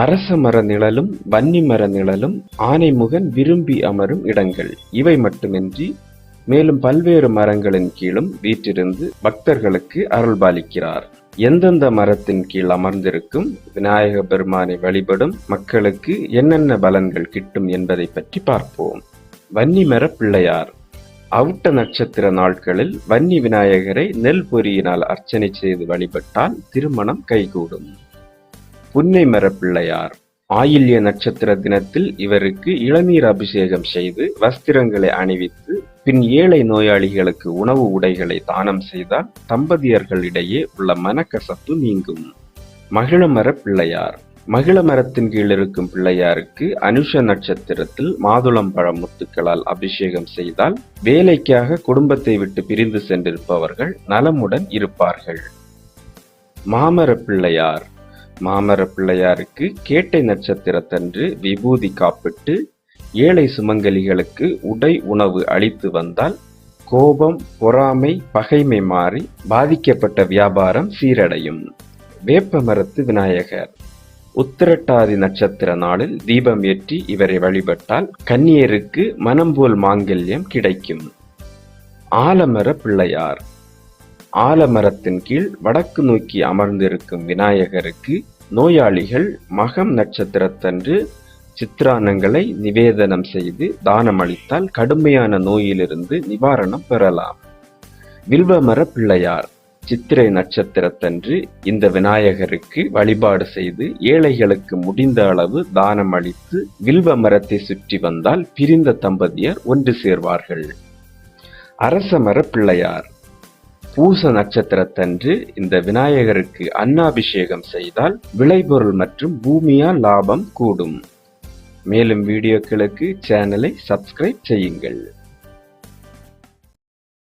அரச மர நிழலும் வன்னி மர நிழலும் ஆனைமுகன் விரும்பி அமரும் இடங்கள். இவை மட்டுமின்றி மேலும் பல்வேறு மரங்களின் கீழும் வீற்றிருந்து பக்தர்களுக்கு அருள்பாலிக்கிறார். எந்தெந்த மரத்தின் கீழ் அமர்ந்திருக்கும் விநாயக பெருமானை வழிபடும் மக்களுக்கு என்னென்ன பலன்கள் கிட்டும் என்பதை பற்றி பார்ப்போம். வன்னிமர பிள்ளையார். அவுட்ட நட்சத்திர நாட்களில் வன்னி விநாயகரை நெல் பொறியினால் அர்ச்சனை செய்து வழிபட்டால் திருமணம் கைகூடும். புன்னை மர பிள்ளையார். ஆயில்ய நட்சத்திர தினத்தில் இவருக்கு இளநீர் அபிஷேகம் செய்து வஸ்திரங்களை அணிவித்து பின் ஏழை நோயாளிகளுக்கு உணவு உடைகளை தானம் செய்தால் தம்பதியர்களிடையே உள்ள மனக்கசப்பு நீங்கும். மகிழமர பிள்ளையார். மகிழ மரத்தின் கீழ் இருக்கும் பிள்ளையாருக்கு அனுஷ நட்சத்திரத்தில் மாதுளம்பழம் முத்துக்களால் அபிஷேகம் செய்தால் வேலைக்காக குடும்பத்தை விட்டு பிரிந்து சென்றிருப்பவர்கள் நலமுடன் இருப்பார்கள். மாமர பிள்ளையார். மாமர பிள்ளையாருக்கு கேட்டை நட்சத்திரத்தன்று விபூதி காப்பிட்டு ஏழை சுமங்கலிகளுக்கு உடை உணவு அளித்து வந்தால் கோபம் பொறாமை பகைமை மாறி பாதிக்கப்பட்ட வியாபாரம் சீரடையும். வேப்ப மரத்து விநாயகர். உத்திரட்டாதி நட்சத்திர நாளில் தீபம் ஏற்றி இவரை வழிபட்டால் கன்னியருக்கு மனம் போல் மாங்கல்யம் கிடைக்கும். ஆலமர பிள்ளையார். ஆலமரத்தின் கீழ் வடக்கு நோக்கி அமர்ந்திருக்கும் விநாயகருக்கு நோயாளிகள் மகம் நட்சத்திரத்தன்று சித்திரானங்களை நிவேதனம் செய்து தானம் அளித்தால் கடுமையான நோயிலிருந்து நிவாரணம் பெறலாம். வில்வமர பிள்ளையார் சித்திரை நட்சத்திரத்தன்று இந்த விநாயகருக்கு வழிபாடு செய்து ஏழைகளுக்கு முடிந்த அளவு தானம் அளித்து வில்வ மரத்தை சுற்றி வந்தால் பிரிந்த தம்பதியர் ஒன்று சேர்வார்கள். அரசமர பிள்ளையார் பூச நட்சத்திரத்தன்று இந்த விநாயகருக்கு அன்னாபிஷேகம் செய்தால் விளைபொருள் மற்றும் பூமியால் லாபம் கூடும். மேலும் வீடியோக்களுக்கு சேனலை சப்ஸ்கிரைப் செய்யுங்கள்.